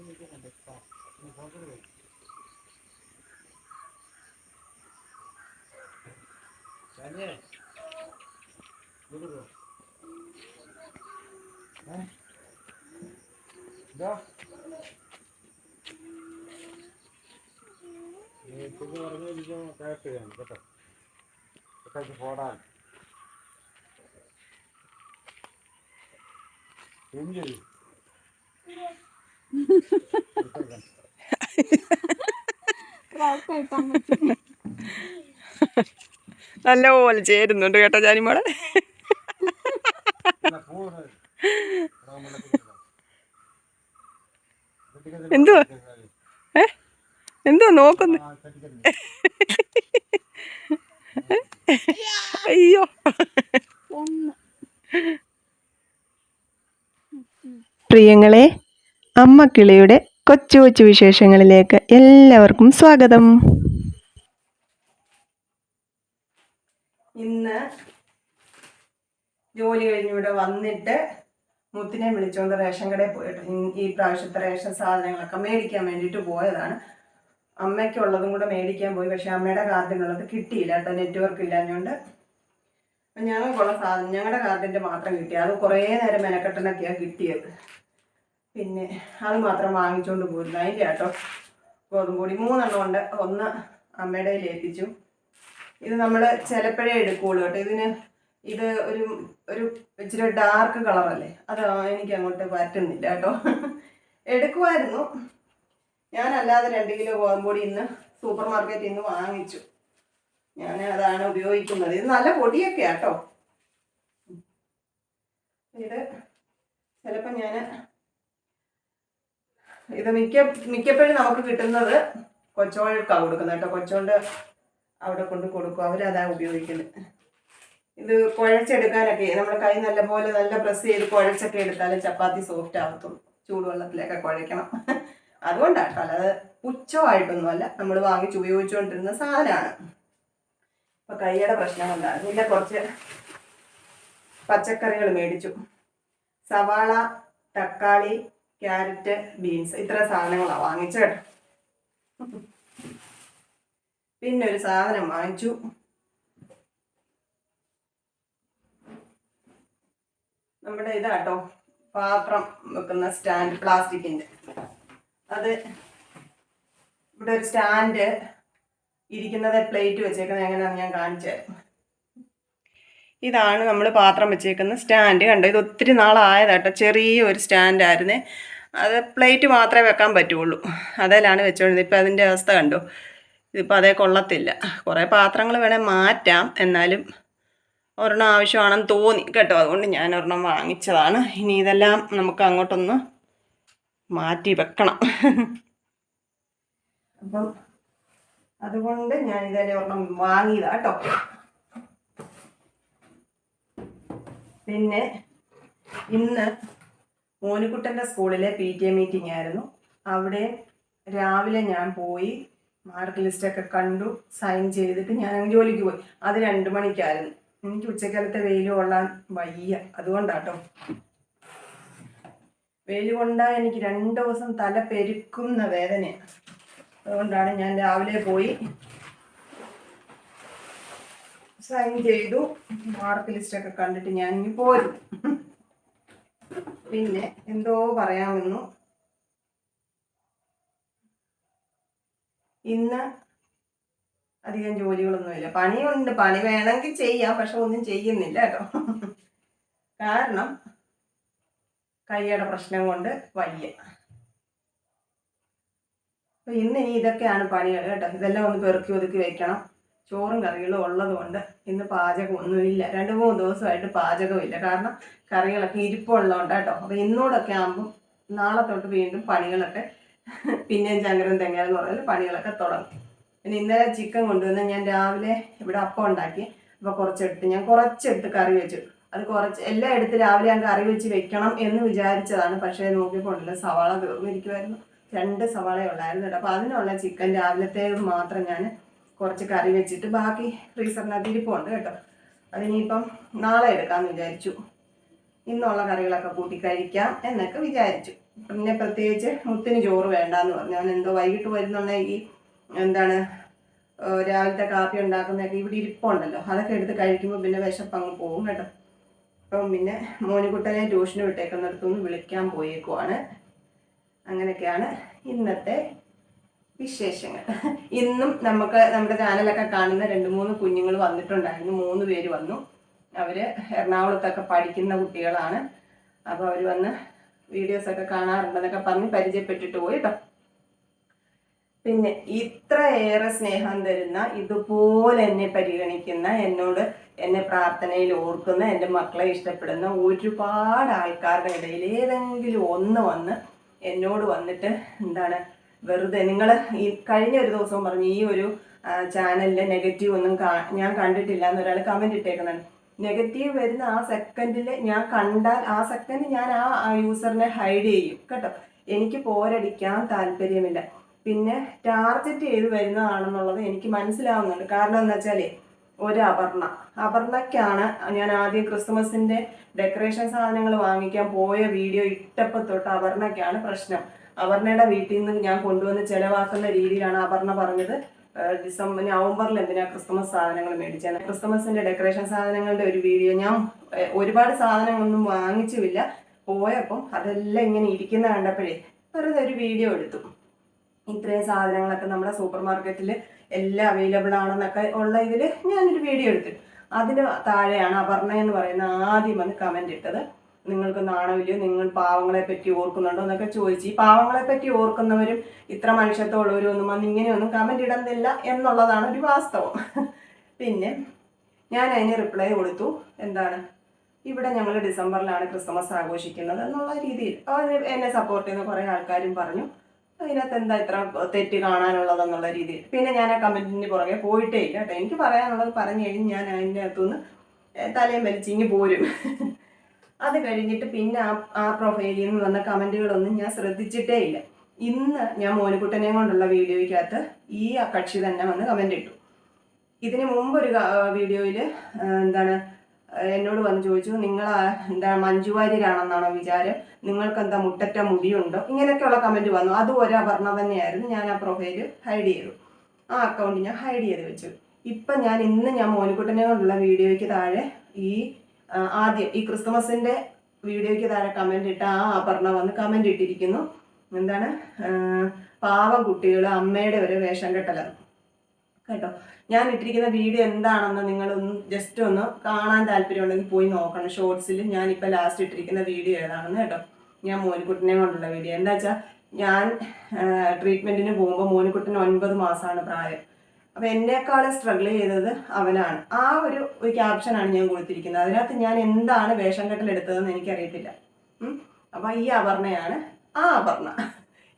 കേട്ട് കേട്ടോ പോടാൻ എഞ്ചൊരു നല്ലപോലെ ചേരുന്നുണ്ട് കേട്ടോ ജാനിമോളെ. എന്തുവാ? ഏ? എന്തോ നോക്കുന്നു? അയ്യോ. പ്രിയങ്ങളെ അമ്മ കിളിയുടെ കൊച്ചു കൊച്ചു വിശേഷങ്ങളിലേക്ക് എല്ലാവർക്കും സ്വാഗതം. ഇന്ന് ജോലി കഴിഞ്ഞ് ഇവിടെ വന്നിട്ട് മുത്തിനെ വിളിച്ചുകൊണ്ട് റേഷൻ കടയിൽ പോയിട്ട് ഈ പ്രാവശ്യത്തെ റേഷൻ സാധനങ്ങളൊക്കെ മേടിക്കാൻ വേണ്ടിയിട്ട് പോയതാണ്. അമ്മയ്ക്കുള്ളതും കൂടെ മേടിക്കാൻ പോയി പക്ഷെ അമ്മയുടെ കാർഡിനുള്ളത് കിട്ടിയില്ല കേട്ടോ നെറ്റ്വർക്ക് ഇല്ലാഞ്ഞുകൊണ്ട് ഞങ്ങൾക്കുള്ള സാധനം ഞങ്ങളുടെ കാർഡിന്റെ മാത്രം കിട്ടി. അത് കുറേ നേരം മെനക്കെട്ടനൊക്കെയാണ് കിട്ടിയത്. പിന്നെ അത് മാത്രം വാങ്ങിച്ചുകൊണ്ട് പോയിരുന്നു അതിന്റെ കേട്ടോ ഗോതമ്പൊടി മൂന്നെണ്ണം ഉണ്ട്. ഒന്ന് അമ്മയുടെ ഏൽപ്പിച്ചു. ഇത് നമ്മൾ ചിലപ്പോഴേ എടുക്കുകയുള്ളൂ കേട്ടോ. ഇതിന് ഇത് ഒരു ഒരു ഇച്ചിരി ഡാർക്ക് കളറല്ലേ അത് എനിക്ക് അങ്ങോട്ട് പറ്റുന്നില്ല കേട്ടോ. എടുക്കുമായിരുന്നു. ഞാനല്ലാതെ രണ്ട് കിലോ ഗോതമ്പൊടി ഇന്ന് സൂപ്പർ മാർക്കറ്റിൽ നിന്ന് വാങ്ങിച്ചു. ഞാൻ അതാണ് ഉപയോഗിക്കുന്നത്. ഇത് നല്ല പൊടിയൊക്കെ കേട്ടോ. ഇത് ചിലപ്പോൾ ഞാൻ ഇത് മിക്ക മിക്കപ്പോഴും നമുക്ക് കിട്ടുന്നത് കൊച്ചോൾക്കാണ് കൊടുക്കുന്നത് കേട്ടോ. കൊച്ചോണ്ട് അവിടെ കൊണ്ട് കൊടുക്കും. അവരതാ ഉപയോഗിക്കുന്നത് ഇത് കുഴച്ചെടുക്കാനൊക്കെ നമ്മൾ കൈ നല്ല പോലെ നല്ല പ്രസ് ചെയ്ത് കുഴച്ചൊക്കെ എടുത്താലേ ചപ്പാത്തി സോഫ്റ്റ് ആവത്തുള്ളൂ. ചൂടുവെള്ളത്തിലൊക്കെ കുഴയ്ക്കണം. കേട്ടോ. അല്ലാതെ പുച്ഛമായിട്ടൊന്നുമല്ല. നമ്മൾ വാങ്ങിച്ച് ഉപയോഗിച്ചുകൊണ്ടിരുന്ന സാധനമാണ്. ഇപ്പൊ കൈയുടെ പ്രശ്നം കൊണ്ടാണ്. പിന്നെ കുറച്ച് പച്ചക്കറികൾ മേടിച്ചു. സവാള തക്കാളി ക്യാരറ്റ് ബീൻസ് ഇത്ര സാധനങ്ങളാണ് വാങ്ങിച്ചത് പിന്നെ ഒരു സാധനം വാങ്ങിച്ചു. നമ്മുടെ ഇതാട്ടോ പാത്രം വെക്കുന്ന സ്റ്റാൻഡ് പ്ലാസ്റ്റിക്കിന്റെ. അത് ഇവിടെ ഒരു സ്റ്റാൻഡ് ഇരിക്കുന്നത് പ്ലേറ്റ് വെച്ചേക്കുന്നത് എങ്ങനെയാണെന്ന് ഞാൻ കാണിച്ചു ഇതാണ് നമ്മൾ പാത്രം വെച്ചേക്കുന്ന സ്റ്റാൻഡ്. കണ്ടോ ഇത് ഒത്തിരി നാളായതാട്ടോ. ചെറിയ ഒരു സ്റ്റാൻഡായിരുന്നേ. അത് പ്ലേറ്റ് മാത്രമേ വെക്കാൻ പറ്റുള്ളൂ. അതേലാണ് വെച്ചുകൊണ്ടിരുന്നത് ഇപ്പം അതിന്റെ അവസ്ഥ കണ്ടു? ഇതിപ്പോൾ അതേ കൊള്ളത്തില്ല. കുറേ പാത്രങ്ങൾ വേണേൽ മാറ്റാം. എന്നാലും ഒരെണ്ണം ആവശ്യമാണെന്ന് തോന്നി കേട്ടോ. അതുകൊണ്ട് ഞാൻ ഒരെണ്ണം വാങ്ങിച്ചതാണ്. ഇനി ഇതെല്ലാം നമുക്ക് അങ്ങോട്ടൊന്ന് മാറ്റി വെക്കണം. അപ്പം അതുകൊണ്ട് ഞാൻ ഇതേ ഒരെണ്ണം വാങ്ങിയതാ കേട്ടോ. പിന്നെ ഇന്ന് മോനിക്കുട്ടന്റെ സ്കൂളിലെ പി ടി എ മീറ്റിംഗ് ആയിരുന്നു. അവിടെ രാവിലെ ഞാൻ പോയി മാർക്ക് ലിസ്റ്റൊക്കെ കണ്ടു സൈൻ ചെയ്തിട്ട് ഞാൻ ജോലിക്ക് പോയി. അത് രണ്ട് മണിക്കായിരുന്നു. എനിക്ക് ഉച്ചക്കാലത്തെ വെയിൽ കൊള്ളാൻ വയ്യ. അതുകൊണ്ടാട്ടോ. വെയിൽ കൊണ്ടാൽ എനിക്ക് രണ്ട് ദിവസം തല പെരുക്കുന്ന വേദനയാണ് അതുകൊണ്ടാണ് ഞാൻ രാവിലെ പോയി സൈൻ ചെയ്തു. മാർക്ക് ലിസ്റ്റൊക്കെ കണ്ടിട്ട് ഞാൻ ഇനി പോരും പിന്നെ എന്തോ പറയാമെന്നു. ഇന്ന് അധികം ജോലികളൊന്നുമില്ല. പണിയുണ്ട്. പണി വേണമെങ്കിൽ ചെയ്യാം. പക്ഷെ ഒന്നും ചെയ്യുന്നില്ല കേട്ടോ. കാരണം കൈയുടെ പ്രശ്നം കൊണ്ട് വയ്യ. ഇന്ന് ഇനി ഇതൊക്കെയാണ് പണികൾ കേട്ടോ. ഇതെല്ലാം ഒന്ന് പെറുക്കി ഒതുക്കി വെക്കണം. ചോറും കറികളും ഉള്ളത് കൊണ്ട് ഇന്ന് പാചകം ഒന്നുമില്ല. രണ്ട് മൂന്ന് ദിവസമായിട്ട് പാചകമില്ല കാരണം കറികളൊക്കെ ഇരിപ്പുള്ളതുകൊണ്ട് കേട്ടോ. അപ്പോൾ ഇന്നോടൊക്കെ ആകുമ്പോൾ നാളെ തൊട്ട് വീണ്ടും പണികളൊക്കെ പിന്നെയും ചങ്കരം തെങ്ങാന്ന് പറഞ്ഞാൽ പണികളൊക്കെ തുടങ്ങും. പിന്നെ ഇന്നലെ ചിക്കൻ കൊണ്ടുവന്ന് ഞാൻ രാവിലെ ഇവിടെ അപ്പം ഉണ്ടാക്കി. അപ്പോൾ കുറച്ചെടുത്ത് ഞാൻ കുറച്ചെടുത്ത് കറി വെച്ചു. അത് കുറച്ച് എല്ലാം എടുത്ത് രാവിലെ ഞാൻ കറി വെച്ച് വെക്കണം എന്ന് വിചാരിച്ചതാണ്. പക്ഷേ നോക്കിയപ്പോൾ ഉണ്ടല്ലോ സവാള തീർന്നിരിക്കുമായിരുന്നു രണ്ട് സവാള ഉള്ളായിരുന്നു കേട്ടോ. അപ്പോൾ അതിനുള്ള ചിക്കൻ രാവിലത്തേത് മാത്രം ഞാൻ കുറച്ച് കറി വെച്ചിട്ട് ബാക്കി ഫ്രീസറിനകത്ത് ഇരിപ്പുണ്ട് കേട്ടോ. അതിനിപ്പം നാളെ എടുക്കാമെന്ന് വിചാരിച്ചു. ഇന്നുള്ള കറികളൊക്കെ കൂട്ടി കഴിക്കാം എന്നൊക്കെ വിചാരിച്ചു. പിന്നെ പ്രത്യേകിച്ച് മുത്തിന് ചോറ് വേണ്ടാന്ന് പറഞ്ഞു. അവൻ എന്തോ വൈകിട്ട് വരുന്നുണ്ടെങ്കിൽ എന്താണ് രാവിലത്തെ കാപ്പി ഉണ്ടാക്കുന്നതൊക്കെ ഇവിടെ ഇരിപ്പുണ്ടല്ലോ. അതൊക്കെ എടുത്ത് കഴിക്കുമ്പോൾ പിന്നെ വിശപ്പ് അങ്ങ് പോകും കേട്ടോ. അപ്പം പിന്നെ മോനിക്കുട്ടനെ ട്യൂഷന് വിട്ടേക്കുന്നിടത്തുനിന്ന് വിളിക്കാൻ പോയേക്കുവാണ്. അങ്ങനെയൊക്കെയാണ് ഇന്നത്തെ വിശേഷങ്ങൾ. ഇന്നും നമുക്ക് നമ്മുടെ ചാനലൊക്കെ കാണുന്ന രണ്ട് മൂന്ന് കുഞ്ഞുങ്ങൾ വന്നിട്ടുണ്ടായിരുന്നു. മൂന്ന് പേര് വന്നു. അവർ എറണാകുളത്തൊക്കെ പഠിക്കുന്ന കുട്ടികളാണ്. അപ്പോൾ അവർ വന്ന് വീഡിയോസൊക്കെ കാണാറുണ്ടെന്നൊക്കെ പറഞ്ഞ് പരിചയപ്പെട്ടിട്ട് പോയി പിന്നെ ഇത്രയേറെ സ്നേഹം തരുന്ന ഇതുപോലെ എന്നെ പരിഗണിക്കുന്ന എന്നോട് എന്നെ പ്രാർത്ഥനയിൽ ഓർക്കുന്ന എന്റെ മക്കളെ ഇഷ്ടപ്പെടുന്ന ഒരുപാട് ആൾക്കാരുടെ ഇടയിൽ ഏതെങ്കിലും ഒന്ന് വന്ന് എന്നോട് വന്നിട്ട് എന്താണ് വെറുതെ നിങ്ങൾ ഈ കഴിഞ്ഞ ഒരു ദിവസം പറഞ്ഞു ഈ ഒരു ചാനലിലെ നെഗറ്റീവ് ഒന്നും ഞാൻ കണ്ടിട്ടില്ല എന്ന് ഒരാൾ കമന്റ് ഇട്ടേക്കുന്നുണ്ട്. നെഗറ്റീവ് വരുന്ന ആ സെക്കൻഡിൽ ഞാൻ കണ്ടാൽ ആ സെക്കൻഡ് ഞാൻ ആ യൂസറിനെ ഹൈഡ് ചെയ്യും കേട്ടോ. എനിക്ക് പോരടിക്കാൻ താല്പര്യമില്ല. പിന്നെ ടാർഗറ്റ് ചെയ്ത് വരുന്നതാണെന്നുള്ളത് എനിക്ക് മനസ്സിലാവുന്നുണ്ട്. കാരണം എന്താ വെച്ചാൽ ഒരു അപർണ. അപർണയ്ക്കാണ് ഞാൻ ആദ്യം ക്രിസ്മസിന്റെ ഡെക്കറേഷൻ സാധനങ്ങൾ വാങ്ങിക്കാൻ പോയ വീഡിയോ ഇട്ടപ്പോൾ തൊട്ട് അപർണയ്ക്കാണ് പ്രശ്നം. അപർണയുടെ വീട്ടിൽ നിന്ന് ഞാൻ കൊണ്ടുവന്ന് ചെലവാക്കുന്ന രീതിയിലാണ് അപർണ പറഞ്ഞത്. ഡിസംബർ നവംബറിൽ എന്തിനാ ക്രിസ്മസ് സാധനങ്ങൾ മേടിച്ചാണ് ക്രിസ്മസിന്റെ ഡെക്കറേഷൻ സാധനങ്ങളുടെ ഒരു വീഡിയോ ഞാൻ ഒരുപാട് സാധനങ്ങളൊന്നും വാങ്ങിച്ചുമില്ല. പോയപ്പം അതെല്ലാം ഇങ്ങനെ ഇരിക്കുന്ന കണ്ടപ്പോഴേ വെറുതെ ഒരു വീഡിയോ എടുത്തു. ഇത്രയും സാധനങ്ങളൊക്കെ നമ്മുടെ സൂപ്പർ മാർക്കറ്റിൽ എല്ലാം അവൈലബിൾ ആണെന്നൊക്കെ ഉള്ള ഇതിൽ ഞാനൊരു വീഡിയോ എടുത്തു. അതിന് താഴെയാണ് അപർണ എന്ന് പറയുന്ന ആദ്യം വന്ന് കമന്റ് ഇട്ടത്. നിങ്ങൾക്ക് നാണമില്ലയോ? നിങ്ങൾ പാവങ്ങളെ പറ്റി ഓർക്കുന്നുണ്ടോ എന്നൊക്കെ ചോദിച്ചു ഈ പാവങ്ങളെ പറ്റി ഓർക്കുന്നവരും ഇത്ര മനുഷ്യത്തോടുള്ളവരും ഒന്നും വന്ന് ഇങ്ങനെയൊന്നും കമന്റ് ഇടുന്നില്ല എന്നുള്ളതാണ് ഒരു വാസ്തവം. പിന്നെ ഞാൻ അതിന് റിപ്ലൈ കൊടുത്തു. എന്താണ്? ഇവിടെ ഞങ്ങൾ ഡിസംബറിലാണ് ക്രിസ്മസ് ആഘോഷിക്കുന്നത് എന്നുള്ള രീതിയിൽ. എന്നെ സപ്പോർട്ട് ചെയ്യുന്ന കുറേ ആൾക്കാരും പറഞ്ഞു. അതിനകത്ത് എന്താ ഇത്ര തെറ്റ് കാണാനുള്ളതെന്നുള്ള രീതിയിൽ. പിന്നെ ഞാൻ ആ കമന്റിന് പുറകെ പോയിട്ടേ ഇല്ല കേട്ടോ. എനിക്ക് പറയാനുള്ളത് പറഞ്ഞു കഴിഞ്ഞ് ഞാൻ അതിന്റെ അകത്തുനിന്ന് തലയും വലിച്ചിങ്ങി പോരും. അത് കഴിഞ്ഞിട്ട് പിന്നെ ആ ആ പ്രൊഫൈലിൽ നിന്ന് വന്ന കമന്റുകളൊന്നും ഞാൻ ശ്രദ്ധിച്ചിട്ടേ ഇല്ല ഇന്ന് ഞാൻ മോനുകുട്ടനെയും കൊണ്ടുള്ള വീഡിയോയ്ക്കകത്ത് ഈ കക്ഷി തന്നെ വന്ന് കമന്റ് ഇട്ടു. ഇതിന് മുമ്പ് ഒരു വീഡിയോയിൽ എന്താണ് എന്നോട് വന്ന് ചോദിച്ചു നിങ്ങൾ എന്താ മഞ്ജു വാര്യരാണെന്നാണോ വിചാരം? നിങ്ങൾക്ക് എന്താ മുട്ടറ്റ മുടിയുണ്ടോ? ഇങ്ങനെയൊക്കെയുള്ള കമന്റ് വന്നു. അത് ഒരു അപർണ തന്നെയായിരുന്നു. ഞാൻ ആ പ്രൊഫൈൽ ഹൈഡ് ചെയ്തു. ആ അക്കൗണ്ട് ഞാൻ ഹൈഡ് ചെയ്ത് വെച്ചു. ഇപ്പം ഞാൻ ഇന്ന് ഞാൻ മോനിക്കുട്ടനെ കൊണ്ടുള്ള വീഡിയോയ്ക്ക് താഴെ ഈ ആദ്യം ഈ ക്രിസ്തുമസിന്റെ വീഡിയോയ്ക്ക് താഴെ കമന്റ് ഇട്ട ആ അപർണ വന്ന് കമന്റ് ഇട്ടിരിക്കുന്നു. എന്താണ്? പാവം കുട്ടികൾ അമ്മയുടെ ഒരു വേഷം കെട്ടല. കേട്ടോ? ഞാൻ ഇട്ടിരിക്കുന്ന വീഡിയോ എന്താണെന്ന് നിങ്ങളൊന്ന് ജസ്റ്റ് ഒന്ന് കാണാൻ താല്പര്യമുണ്ടെങ്കിൽ പോയി നോക്കണം. ഷോർട്സിൽ ഞാൻ ഞാനിപ്പോൾ ലാസ്റ്റ് ഇട്ടിരിക്കുന്ന വീഡിയോ ഏതാണെന്ന് കേട്ടോ? ഞാൻ മോനിക്കുട്ടിനെ കൊണ്ടുള്ള വീഡിയോ. എന്താ വെച്ചാൽ ഞാൻ ട്രീറ്റ്മെന്റിന് പോകുമ്പോൾ മോനിക്കുട്ടിന് ഒൻപത് മാസമാണ് പ്രായം. അപ്പോൾ എന്നെക്കാളും സ്ട്രഗിൾ ചെയ്തത് അവനാണ്. ആ ഒരു ഒരു ക്യാപ്ഷനാണ് ഞാൻ കൊടുത്തിരിക്കുന്നത്. അതിനകത്ത് ഞാൻ എന്താണ് വേഷം കെട്ടലെടുത്തതെന്ന് എനിക്ക് എനിക്കറിയത്തില്ല അപ്പൊ അപ്പോൾ ഈ അപർണയാണ് ആ അപർണ.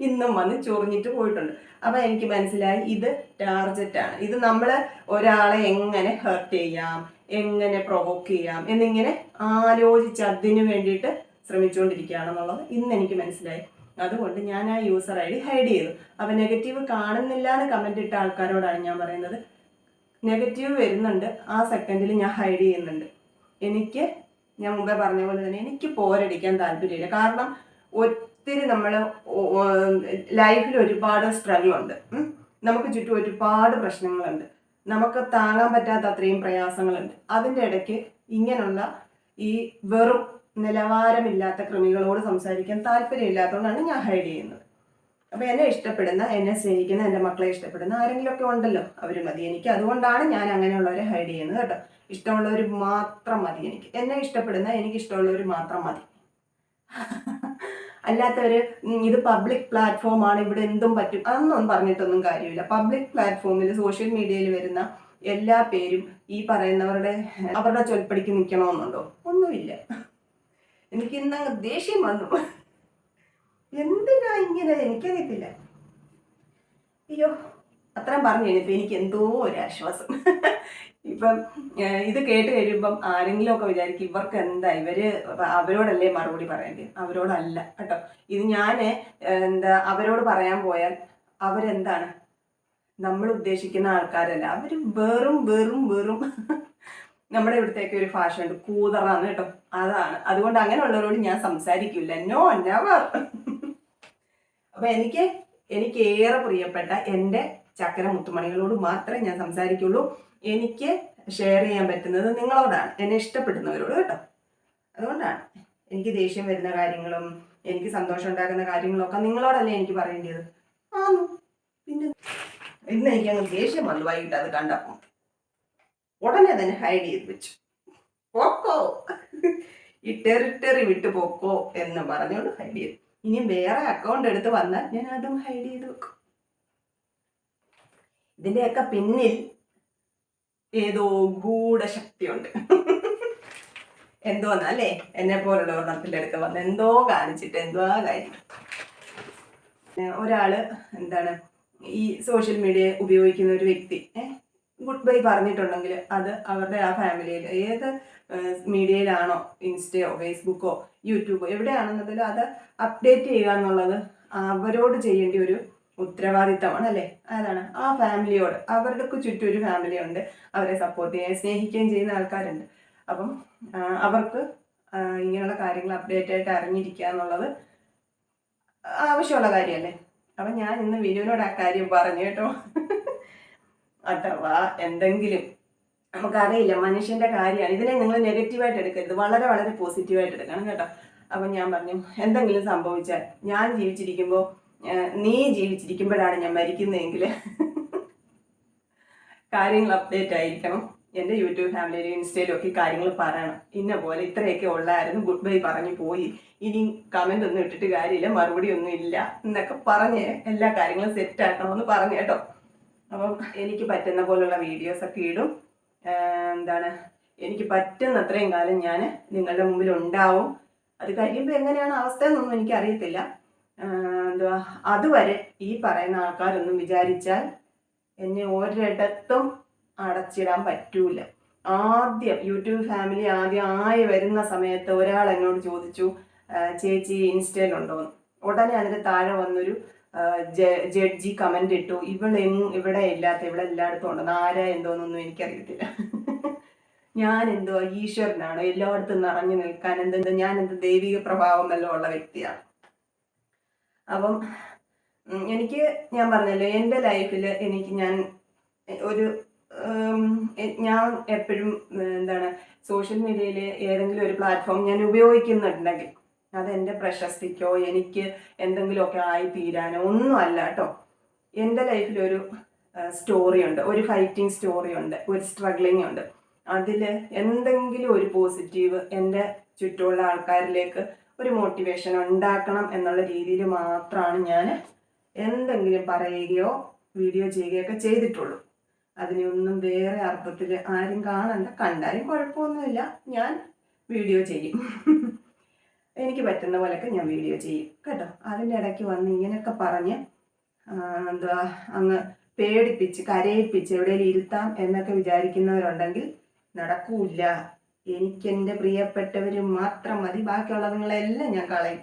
ഇന്നും വന്ന് ചൊറിഞ്ഞിട്ട് പോയിട്ടുണ്ട്. അപ്പൊ എനിക്ക് മനസ്സിലായി ഇത് ടാർജറ്റ് ആണ്. ഇത് നമ്മൾ ഒരാളെ എങ്ങനെ ഹേർട്ട് ചെയ്യാം എങ്ങനെ പ്രൊവോക്ക് ചെയ്യാം എന്നിങ്ങനെ ആലോചിച്ച് അതിനു വേണ്ടിയിട്ട് ശ്രമിച്ചുകൊണ്ടിരിക്കുകയാണെന്നുള്ളത് ഇന്ന് എനിക്ക് മനസ്സിലായി. അതുകൊണ്ട് ഞാൻ ആ യൂസർ ഐ ഡി ഹൈഡ് ചെയ്തു. അപ്പൊ നെഗറ്റീവ് കാണുന്നില്ല എന്ന് കമന്റ് ഇട്ട ആൾക്കാരോടാണ് ഞാൻ പറയുന്നത്. നെഗറ്റീവ് വരുന്നുണ്ട്. ആ സെക്കൻഡിൽ ഞാൻ ഹൈഡ് ചെയ്യുന്നുണ്ട്. എനിക്ക് ഞാൻ മുമ്പേ പറഞ്ഞ പോലെ തന്നെ എനിക്ക് പോരടിക്കാൻ താല്പര്യമില്ല. കാരണം ഒത്തിരി നമ്മൾ ലൈഫിൽ ഒരുപാട് സ്ട്രഗിൾ ഉണ്ട്. നമുക്ക് ചുറ്റും ഒരുപാട് പ്രശ്നങ്ങളുണ്ട്. നമുക്ക് താങ്ങാൻ പറ്റാത്ത അത്രയും പ്രയാസങ്ങളുണ്ട്. അതിന്റെ ഇടയ്ക്ക് ഇങ്ങനെയുള്ള ഈ വെറും നിലവാരമില്ലാത്ത കൃമികളോട് സംസാരിക്കാൻ താല്പര്യമില്ലാത്തതുകൊണ്ടാണ് ഞാൻ ഹൈഡ് ചെയ്യുന്നത്. അപ്പൊ എന്നെ ഇഷ്ടപ്പെടുന്ന എന്നെ സ്നേഹിക്കുന്ന എന്റെ മക്കളെ ഇഷ്ടപ്പെടുന്ന ആരെങ്കിലും ഒക്കെ ഉണ്ടല്ലോ. അവർ മതി. എനിക്ക് അതുകൊണ്ടാണ് ഞാൻ അങ്ങനെയുള്ളവരെ ഹൈഡ് ചെയ്യുന്നത് കേട്ടോ. ഇഷ്ടമുള്ളവർ മാത്രം മതി എനിക്ക്. എന്നെ ഇഷ്ടപ്പെടുന്ന എനിക്ക് ഇഷ്ടമുള്ളവർ മാത്രം മതി. അല്ലാത്തവർ ഇത് പബ്ലിക് പ്ലാറ്റ്ഫോമാണ് ഇവിടെ എന്തും പറ്റും. അതൊന്നും പറഞ്ഞിട്ടൊന്നും കാര്യമില്ല. പബ്ലിക് പ്ലാറ്റ്ഫോമിൽ സോഷ്യൽ മീഡിയയിൽ വരുന്ന എല്ലാ പേരും ഈ പറയുന്നവരുടെ അവരുടെ ചൊൽപ്പടിക്ക് നിൽക്കണമെന്നുണ്ടോ ഒന്നുമില്ല. എനിക്ക് ഇന്നങ്ങ് ദേഷ്യം വന്നു. എന്തിനാ ഇങ്ങനെ? എനിക്കറിയത്തില്ല. അയ്യോ അത്രയും പറഞ്ഞു കഴിഞ്ഞപ്പോൾ എനിക്ക് എന്തോ ഒരു ആശ്വാസം ഇപ്പം ഇത് കേട്ട് കഴിയുമ്പം ആരെങ്കിലും ഒക്കെ വിചാരിക്കും ഇവർക്ക് എന്താ ഇവർ അവരോടല്ലേ മറുപടി പറയേണ്ടത്? അവരോടല്ല കേട്ടോ. ഇത് ഞാൻ എന്താ അവരോട് പറയാൻ പോയാൽ അവരെന്താണ്? നമ്മൾ ഉദ്ദേശിക്കുന്ന ആൾക്കാരല്ല. അവർ വെറും വെറും വെറും നമ്മുടെ ഇവിടുത്തേക്ക് ഒരു ഭാഷ ഉണ്ട്. കൂതറാന്ന് കേട്ടോ. അതാണ്. അതുകൊണ്ട് അങ്ങനെയുള്ളവരോട് ഞാൻ സംസാരിക്കില്ല. നോ നെവർ അപ്പൊ എനിക്ക് എനിക്ക് ഏറെ പ്രിയപ്പെട്ട എന്റെ ചക്കര മുത്തുമണികളോട് മാത്രമേ ഞാൻ സംസാരിക്കുള്ളൂ. എനിക്ക് ഷെയർ ചെയ്യാൻ പറ്റുന്നത് നിങ്ങളോടാണ്. എന്നെ ഇഷ്ടപ്പെടുന്നവരോട് കേട്ടോ. അതുകൊണ്ടാണ്. എനിക്ക് ദേഷ്യം വരുന്ന കാര്യങ്ങളും എനിക്ക് സന്തോഷം ഉണ്ടാക്കുന്ന കാര്യങ്ങളൊക്കെ നിങ്ങളോടല്ലേ എനിക്ക് പറയേണ്ടത് ആന്നു. പിന്നെ ഇന്ന് എനിക്ക് അങ്ങ് ദേഷ്യം വന്നു വൈകിട്ട് അത് കണ്ടപ്പോൾ ഉടനെ തന്നെ ഹൈഡ് ചെയ്ത് വെച്ചു. പോക്കോ. ഈ ടെറിട്ടറി വിട്ട് പോക്കോ എന്ന് പറഞ്ഞുകൊണ്ട് ഹൈഡ് ചെയ്തു. ഇനി വേറെ അക്കൗണ്ട് എടുത്ത് വന്നാൽ ഞാൻ അതും ഹൈഡ് ചെയ്ത് വെക്കും. ഇതിന്റെയൊക്കെ പിന്നിൽ ഏതോ ഗൂഢശക്തിയുണ്ട്. എന്തോന്നാ അല്ലേ? എന്നെ പോലുള്ള ഒരെണ്ണത്തിന്റെ അടുത്ത് വന്ന് എന്തോ കാണിച്ചിട്ട് എന്തോ കാര്യം. ഏഹ് ഒരാൾ എന്താണ് ഈ സോഷ്യൽ മീഡിയ ഉപയോഗിക്കുന്ന ഒരു വ്യക്തി. ഗുഡ് ബൈ പറഞ്ഞിട്ടുണ്ടെങ്കിൽ അത് അവരുടെ ആ ഫാമിലിയിൽ ഏത് മീഡിയയിലാണോ ഇൻസ്റ്റയോ ഫേസ്ബുക്കോ യൂട്യൂബോ എവിടെയാണെന്നുണ്ടെങ്കിലും അത് അപ്ഡേറ്റ് ചെയ്യുക എന്നുള്ളത് അവരോട് ചെയ്യേണ്ട ഒരു ഉത്തരവാദിത്തമാണ് അല്ലേ? അതാണ്. ആ ഫാമിലിയോട് അവരുടെ ചുറ്റും ഒരു ഫാമിലി ഉണ്ട് അവരെ സപ്പോർട്ട് ചെയ്യാൻ സ്നേഹിക്കുകയും ചെയ്യുന്ന ആൾക്കാരുണ്ട്. അപ്പം അവർക്ക് ഇങ്ങനെയുള്ള കാര്യങ്ങൾ അപ്ഡേറ്റ് ആയിട്ട് അറിഞ്ഞിരിക്കുക എന്നുള്ളത് ആവശ്യമുള്ള കാര്യമല്ലേ? അപ്പം ഞാൻ ഇന്ന് വിനുവിനോട് ആ കാര്യം പറഞ്ഞു കേട്ടോ. അഥവാ എന്തെങ്കിലും നമുക്കറിയില്ല മനുഷ്യന്റെ കാര്യമാണ്. ഇതിനെ നിങ്ങൾ നെഗറ്റീവായിട്ട് എടുക്കരുത്. വളരെ വളരെ പോസിറ്റീവായിട്ട് എടുക്കണം കേട്ടോ. അപ്പം ഞാൻ പറഞ്ഞു എന്തെങ്കിലും സംഭവിച്ചാൽ ഞാൻ ജീവിച്ചിരിക്കുമ്പോൾ നീ ജീവിച്ചിരിക്കുമ്പോഴാണ് ഞാൻ മരിക്കുന്നതെങ്കിൽ കാര്യങ്ങൾ അപ്ഡേറ്റ് ആയിരിക്കണം. എന്റെ യൂട്യൂബ് ഫാമിലിയിലും ഇൻസ്റ്റയിലും ഒക്കെ കാര്യങ്ങൾ പറയണം. ഇന്ന പോലെ ഇത്രയൊക്കെ ഉള്ളായിരുന്നു ഗുഡ് ബൈ പറഞ്ഞു പോയി. ഇനി കമന്റ് ഒന്നും ഇട്ടിട്ട് കാര്യമില്ല. മറുപടി ഒന്നും ഇല്ല. എന്നൊക്കെ പറഞ്ഞ് എല്ലാ കാര്യങ്ങളും സെറ്റ് ആക്കണമെന്ന് പറഞ്ഞു കേട്ടോ. അപ്പം എനിക്ക് പറ്റുന്ന പോലുള്ള വീഡിയോസ് ഒക്കെ ഇടും. എന്താണ്? എനിക്ക് പറ്റുന്ന അത്രയും കാലം ഞാൻ നിങ്ങളുടെ മുമ്പിൽ ഉണ്ടാവും. അത് കഴിയുമ്പോൾ എങ്ങനെയാണ് അവസ്ഥ എന്നൊന്നും എനിക്ക് അറിയത്തില്ല. എന്തുവാ? അതുവരെ ഈ പറയുന്ന ആൾക്കാരൊന്നും വിചാരിച്ചാൽ എന്നെ ഒരിടത്തും അടച്ചിടാൻ പറ്റൂല. ആദ്യം യൂട്യൂബ് ഫാമിലി ആദ്യം ആയി വരുന്ന സമയത്ത് ഒരാൾ എന്നോട് ചോദിച്ചു ചേച്ചി ഇൻസ്റ്റയിലുണ്ടോന്ന്. ഉടനെ അതിന് താഴെ വന്നൊരു ജഡ്ജി കമന്റ് ഇട്ടു. ഇവൾ ഇവിടെ ഇല്ലാത്ത ഇവിടെ എല്ലായിടത്തും ഉണ്ടെന്ന് ആരാ എന്തോന്നൊന്നും എനിക്കറിയത്തില്ല. ഞാൻ എന്തോ ഈശ്വരനാണ്? എല്ലായിടത്തും നിറഞ്ഞു നിൽക്കാൻ എന്തെന്ത് ഞാൻ എന്ത് ദൈവിക പ്രഭാവം എല്ലാം ഉള്ള വ്യക്തിയാണ് അപ്പം എനിക്ക് ഞാൻ പറഞ്ഞല്ലോ എന്റെ ലൈഫിൽ എനിക്ക് ഞാൻ ഒരു ഞാൻ എപ്പോഴും എന്താണ് സോഷ്യൽ മീഡിയയിൽ ഏതെങ്കിലും ഒരു പ്ലാറ്റ്ഫോം ഞാൻ ഉപയോഗിക്കുന്നുണ്ടെങ്കിൽ അത് എന്റെ പ്രശസ്തിക്കോ എനിക്ക് എന്തെങ്കിലുമൊക്കെ ആയി തീരാനോ ഒന്നും അല്ല കേട്ടോ എന്റെ ലൈഫിൽ ഒരു സ്റ്റോറി ഉണ്ട്. ഒരു ഫൈറ്റിംഗ് സ്റ്റോറി ഉണ്ട്. ഒരു സ്ട്രഗ്ലിംഗ് ഉണ്ട്. അതിൽ എന്തെങ്കിലും ഒരു പോസിറ്റീവ് എന്റെ ചുറ്റുമുള്ള ആൾക്കാരിലേക്ക് ഒരു മോട്ടിവേഷൻ ഉണ്ടാക്കണം എന്നുള്ള രീതിയിൽ മാത്രമാണ് ഞാൻ എന്തെങ്കിലും പറയുകയോ വീഡിയോ ചെയ്യുകയൊക്കെ ചെയ്തിട്ടുള്ളൂ. അതിനൊന്നും വേറെ അർത്ഥത്തിൽ ആരും കാണണ്ട. കണ്ടാലും കുഴപ്പമൊന്നുമില്ല. ഞാൻ വീഡിയോ ചെയ്യും. എനിക്ക് പറ്റുന്ന പോലെയൊക്കെ ഞാൻ വീഡിയോ ചെയ്യും. കേട്ടോ? അതിന്റെ ഇടയ്ക്ക് വന്ന് ഇങ്ങനെയൊക്കെ പറഞ്ഞ് എന്താ അങ്ങ് പേടിപ്പിച്ച് കരയിപ്പിച്ച് എവിടെയെങ്കിലും ഇരുത്താം എന്നൊക്കെ വിചാരിക്കുന്നവരുണ്ടെങ്കിൽ നടക്കൂല എനിക്ക് എന്റെ പ്രിയപ്പെട്ടവർ മാത്രം മതി. ബാക്കിയുള്ളതുങ്ങളെല്ലാം ഞാൻ കളയും.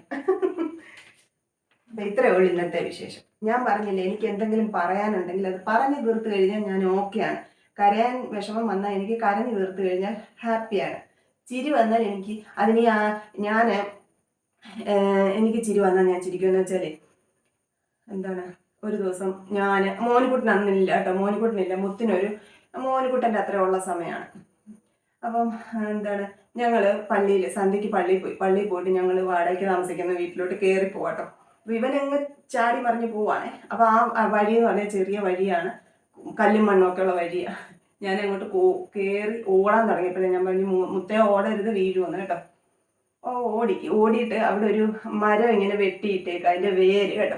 ഇത്രയേ ഉള്ളൂ ഇന്നത്തെ വിശേഷം. ഞാൻ പറഞ്ഞില്ലേ എനിക്ക് എന്തെങ്കിലും പറയാനുണ്ടെങ്കിൽ അത് പറഞ്ഞു തീർത്ത് കഴിഞ്ഞാൽ ഞാൻ ഓക്കെയാണ് കരയാൻ വിഷമം വന്നാൽ എനിക്ക് കരഞ്ഞു തീർത്ത് കഴിഞ്ഞാൽ ഹാപ്പിയാണ് ചിരി വന്നാൽ എനിക്ക് അതിന് ഞാൻ എനിക്ക് ചിരി വന്നാൽ ഞാൻ ചിരിക്കുമെന്ന് വെച്ചാലേ എന്താണ്? ഒരു ദിവസം ഞാൻ മോനിക്കുട്ടൻ അന്നില്ല കേട്ടോ. മോനിക്കുട്ടനില്ല മുത്തിനൊരു മോനിക്കുട്ടന്റെ അത്ര ഉള്ള സമയമാണ് അപ്പം എന്താണ്? ഞങ്ങൾ പള്ളിയിൽ സന്ധ്യയ്ക്ക് പള്ളിയിൽ പോയി. പള്ളിയിൽ പോയിട്ട് ഞങ്ങൾ വാടകയ്ക്ക് താമസിക്കുന്ന വീട്ടിലോട്ട് കയറി പോവാട്ടോ അപ്പൊ ഇവനങ്ങ് ചാടി മറിഞ്ഞ് പോവാണേ. അപ്പം ആ വഴി എന്ന് പറഞ്ഞാൽ ചെറിയ വഴിയാണ്. കല്ലും മണ്ണൊക്കെ ഉള്ള വഴിയാണ് ഞാൻ അങ്ങോട്ട് കയറി ഓടാൻ തുടങ്ങിയപ്പോഴേ ഞാൻ പറഞ്ഞു മുത്തേ ഓടരുത് വീഴുമെന്ന് കേട്ടോ. ഓടി ഓടിയിട്ട് അവിടെ ഒരു മരം ഇങ്ങനെ വെട്ടിയിട്ടേക്ക് അതിന്റെ വേര് കേട്ടോ.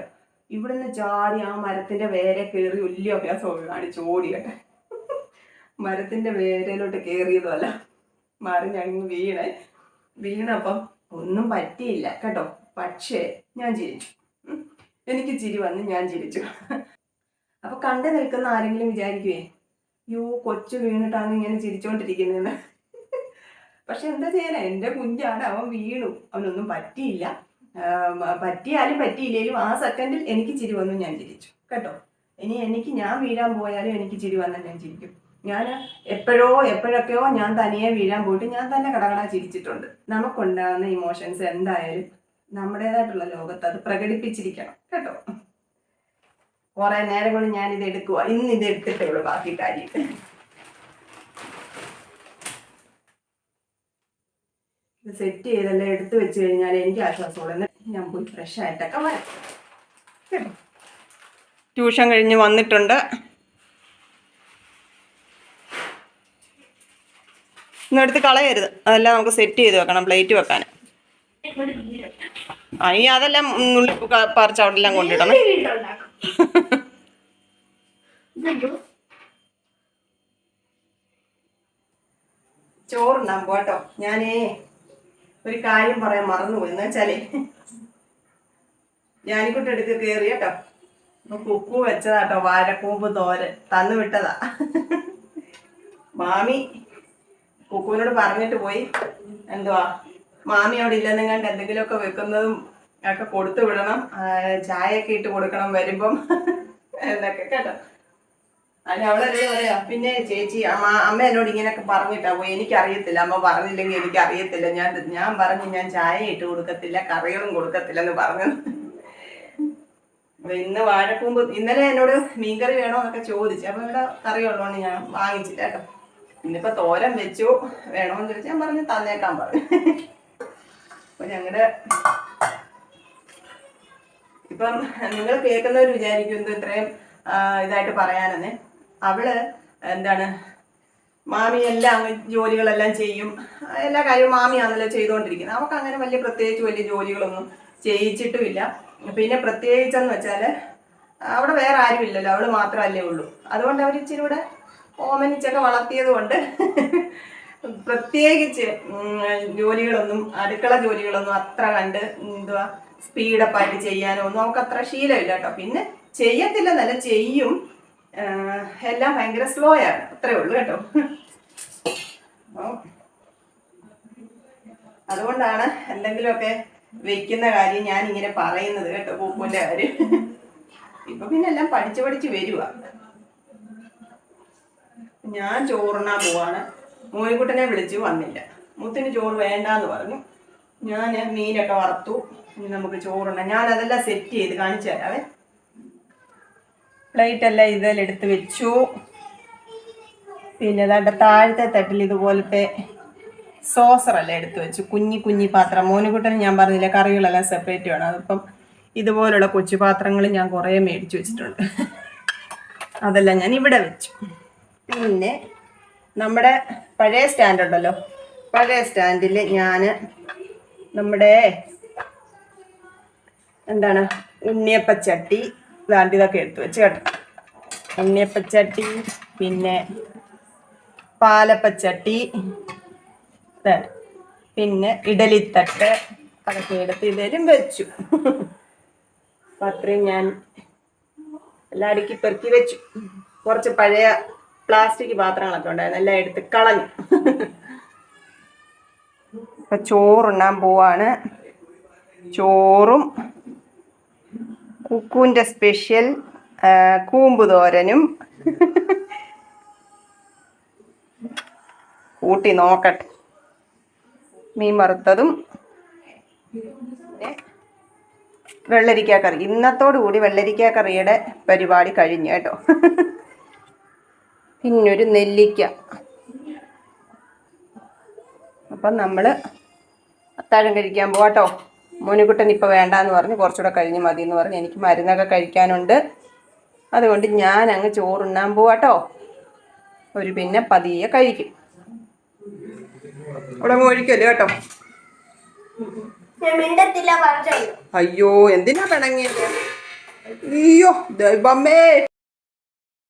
ഇവിടുന്ന് ചാടി ആ മരത്തിന്റെ വേരെ കയറി വലിയ അഭ്യാസം കാണിച്ച് ഓടി കേട്ടോ. മരത്തിന്റെ വേരയിലോട്ട് കയറിയതുമല്ല മറിഞ്ഞങ്ങ് വീണേ. വീണപ്പം ഒന്നും പറ്റിയില്ല കേട്ടോ. പക്ഷേ ഞാൻ ചിരിച്ചു. എനിക്ക് ചിരി വന്ന് ഞാൻ ചിരിച്ചു. അപ്പൊ കണ്ടു നിൽക്കുന്ന ആരെങ്കിലും വിചാരിക്കുവേ? യോ കൊച്ചു വീണിട്ടാണ് ഇങ്ങനെ ചിരിച്ചോണ്ടിരിക്കുന്നതെന്ന്. പക്ഷെ എന്താ ചെയ്യാനാ? എന്റെ കുഞ്ഞാണ് അവൻ വീണു. അവനൊന്നും പറ്റിയില്ല. പറ്റിയാലും പറ്റിയില്ലേലും ആ സെക്കൻഡിൽ എനിക്ക് ചിരി വന്നു ഞാൻ ചിരിച്ചു. കേട്ടോ? ഇനി എനിക്ക് ഞാൻ വീഴാൻ പോയാലും എനിക്ക് ചിരി വന്നാൽ ഞാൻ ചിരിക്കും. ഞാൻ എപ്പോഴോ എപ്പോഴൊക്കെയോ ഞാൻ തനിയെ വീഴാൻ പോയിട്ട് ഞാൻ തന്നെ കടകട ചിരിച്ചിട്ടുണ്ട്. നമുക്കുണ്ടാകുന്ന ഇമോഷൻസ് എന്തായാലും നമ്മുടേതായിട്ടുള്ള ലോകത്ത് അത് പ്രകടിപ്പിച്ചിരിക്കണം. കേട്ടോ? കുറെ നേരം കൊണ്ട് ഞാൻ ഇത് എടുക്കുക ഇന്ന് ഇത് എടുത്തിട്ടേ ഉള്ളൂ ബാക്കി കാര്യം. ഇത് സെറ്റ് ചെയ്തെല്ലാം എടുത്തു വെച്ച് കഴിഞ്ഞാൽ എനിക്ക് ആശ്വാസമുള്ളൂ. ഞാൻ പോയി ഫ്രഷ് ആയിട്ടൊക്കെ വരാം. ട്യൂഷൻ കഴിഞ്ഞ് വന്നിട്ടുണ്ട്. ഇന്നെടുത്ത് കളയരുത്. അതെല്ലാം നമുക്ക് സെറ്റ് ചെയ്ത് വെക്കണം പ്ലേറ്റ് വെക്കാൻ. അയ്യ അതെല്ലാം നുള്ളി ക- പറിച്ച് അവിടെ കൊണ്ടിടണം. ചോറുണ്ടാൻ പോട്ടോ ഞാനേ ഒരു കാര്യം പറയാൻ മറന്നുപോയി. എന്ന് വെച്ചാലേ ഞാനിക്കുട്ടി എടുത്ത് കയറി കേട്ടോ. കുക്കു വെച്ചതാട്ടോ വാരക്കൂമ്പ് തോരൻ. തന്നു വിട്ടതാ. മാമി കുക്കുവിനോട് പറഞ്ഞിട്ട് പോയി. എന്തുവാ? മാമി അവിടെ ഇല്ലെന്നും കണ്ട് എന്തെങ്കിലുമൊക്കെ വെക്കുന്നതും ഒക്കെ കൊടുത്തു വിടണം. ചായ ചായയൊക്കെ ഇട്ട് കൊടുക്കണം വരുമ്പം. എന്നൊക്കെ കേട്ടോ. അതിന് അവളല്ലേ പറയാ പിന്നെ ചേച്ചി അമ്മ അമ്മ എന്നോട് ഇങ്ങനെയൊക്കെ പറഞ്ഞിട്ടാ പോയി. എനിക്കറിയത്തില്ല. അമ്മ പറഞ്ഞില്ലെങ്കിൽ എനിക്കറിയത്തില്ല. ഞാൻ ഞാൻ പറഞ്ഞു ഞാൻ ചായ ഇട്ട് കൊടുക്കത്തില്ല കറികളും കൊടുക്കത്തില്ല എന്ന് പറഞ്ഞു അപ്പൊ ഇന്ന് വാഴക്കൂമ്പ് ഇന്നലെ എന്നോട് മീൻകറി വേണോ എന്നൊക്കെ ചോദിച്ചു. അപ്പൊ ഇവിടെ കറി ഞാൻ വാങ്ങിച്ചില്ല കേട്ടോ. ഇന്നിപ്പോ തോരൻ വെച്ചു. വേണോന്ന് ചോദിച്ചു. ഞാൻ പറഞ്ഞു തന്നേക്കാൻ പറഞ്ഞു. അപ്പൊ ഞങ്ങളുടെ ഇപ്പം നിങ്ങൾ കേൾക്കുന്നവർ വിചാരിക്കും എന്ത് ഇത്രയും ഇതായിട്ട് പറയാനെന്ന്. അവൾ എന്താണ് മാമി എല്ലാം ജോലികളെല്ലാം ചെയ്യും. എല്ലാ കാര്യവും മാമിയാണല്ലോ ചെയ്തുകൊണ്ടിരിക്കുന്നത്. അവൾക്ക് അങ്ങനെ വലിയ പ്രത്യേകിച്ച് വലിയ ജോലികളൊന്നും ചെയ്യിച്ചിട്ടുമില്ല. പിന്നെ പ്രത്യേകിച്ചെന്ന് വെച്ചാൽ അവിടെ വേറെ ആരും ഇല്ലല്ലോ അവൾ മാത്രമല്ലേ ഉള്ളൂ. അതുകൊണ്ട് അവർ ഇച്ചിരി കൂടെ ഓമനിച്ചൊക്കെ വളർത്തിയത് കൊണ്ട് പ്രത്യേകിച്ച് ജോലികളൊന്നും അടുക്കള ജോലികളൊന്നും അത്ര കണ്ട് എന്തുവാ സ്പീഡപ്പായിട്ട് ചെയ്യാനോ ഒന്നും അവൾക്ക് അത്ര ശീലമില്ല കേട്ടോ. പിന്നെ ചെയ്യത്തില്ലെന്നല്ല ചെയ്യും. എല്ലാം ഭയങ്കര സ്ലോ ആണ്. അത്രേ ഉള്ളൂ കേട്ടോ. അപ്പം അതുകൊണ്ടാണ് എന്തെങ്കിലുമൊക്കെ വെക്കുന്ന കാര്യം ഞാൻ ഇങ്ങനെ പറയുന്നത് കേട്ടോ പൂപ്പൂന്റെ കാര്യം. ഇപ്പൊ പിന്നെ എല്ലാം പഠിച്ചു പഠിച്ച് വരുക ഞാൻ ചോറുണ്ണാൻ പോവാണ്. മോനിക്കുട്ടനെ വിളിച്ചു വന്നില്ല. മുത്തിന് ചോറ് വേണ്ടാന്ന് പറഞ്ഞു. ഞാൻ മീനൊക്കെ വറുത്തു. ഇനി നമുക്ക് ചോറുണ്ണാം. ഞാൻ അതെല്ലാം സെറ്റ് ചെയ്ത് കാണിച്ചു തരാവേ. പ്ലേറ്റ് എല്ലാം ഇതിലെടുത്ത് വെച്ചു. പിന്നെ അതാണ്ട് താഴത്തെ തട്ടിൽ ഇതുപോലത്തെ സോസറെല്ലാം എടുത്ത് വെച്ചു. കുഞ്ഞി കുഞ്ഞി പാത്രം. മോനുകുട്ടന് ഞാൻ പറഞ്ഞില്ല കറികളെല്ലാം സെപ്പറേറ്റ് വേണം. അതിപ്പം ഇതുപോലുള്ള കൊച്ചു പാത്രങ്ങൾ ഞാൻ കുറേ മേടിച്ചു വെച്ചിട്ടുണ്ട്. അതെല്ലാം ഞാൻ ഇവിടെ വെച്ചു. പിന്നെ നമ്മുടെ പഴയ സ്റ്റാൻഡ് ഉണ്ടല്ലോ. പഴയ സ്റ്റാൻഡിൽ ഞാൻ നമ്മുടെ എന്താണ് ഉണ്ണിയപ്പച്ചട്ടി ഇതാണ്ട് ഇതൊക്കെ എടുത്ത് വെച്ച് കേട്ടോ. ഉണ്ണിയപ്പച്ചട്ടി പിന്നെ പാലപ്പച്ചട്ടി പിന്നെ ഇഡലിത്തട്ട് അതൊക്കെ എടുത്ത് ഇതിലും വെച്ചു. അപ്പം അത്രയും ഞാൻ എല്ലാം പെറുക്കി വെച്ചു. കുറച്ച് പഴയ പ്ലാസ്റ്റിക് പാത്രങ്ങളൊക്കെ ഉണ്ടായിരുന്നു എല്ലാം എടുത്ത് കളഞ്ഞു. ഇപ്പൊ ചോറുണ്ണാൻ പോവാണ്. ചോറും കുക്കുവിന്റെ സ്പെഷ്യൽ കൂമ്പുതോരനും. കൂട്ടി നോക്കട്ടെ. മീൻ വറുത്തതും. വെള്ളരിക്ക കറി. ഇന്നത്തോടു കൂടി വെള്ളരിക്ക കറിയുടെ പരിപാടി കഴിഞ്ഞു കേട്ടോ. പിന്നൊരു നെല്ലിക്ക. അപ്പം നമ്മൾ അത്താഴം കഴിക്കാൻ പോവാട്ടോ. മോനുകുട്ടൻ ഇപ്പോൾ വേണ്ടാന്ന് പറഞ്ഞ് കുറച്ചുകൂടെ കഴിഞ്ഞ് മതി എന്ന് പറഞ്ഞ്. എനിക്ക് മരുന്നൊക്കെ കഴിക്കാനുണ്ട്. അതുകൊണ്ട് ഞാൻ അങ്ങ് ചോറുണ്ണാൻ പോവാട്ടോ. ഒരു പിന്നെ പതിയെ കഴിക്കും. അവിടെ ഒഴിക്കല്ലേ കേട്ടോ? അയ്യോ എന്തിനാ പിണങ്ങിയത്? അയ്യോ ദൈവമേ.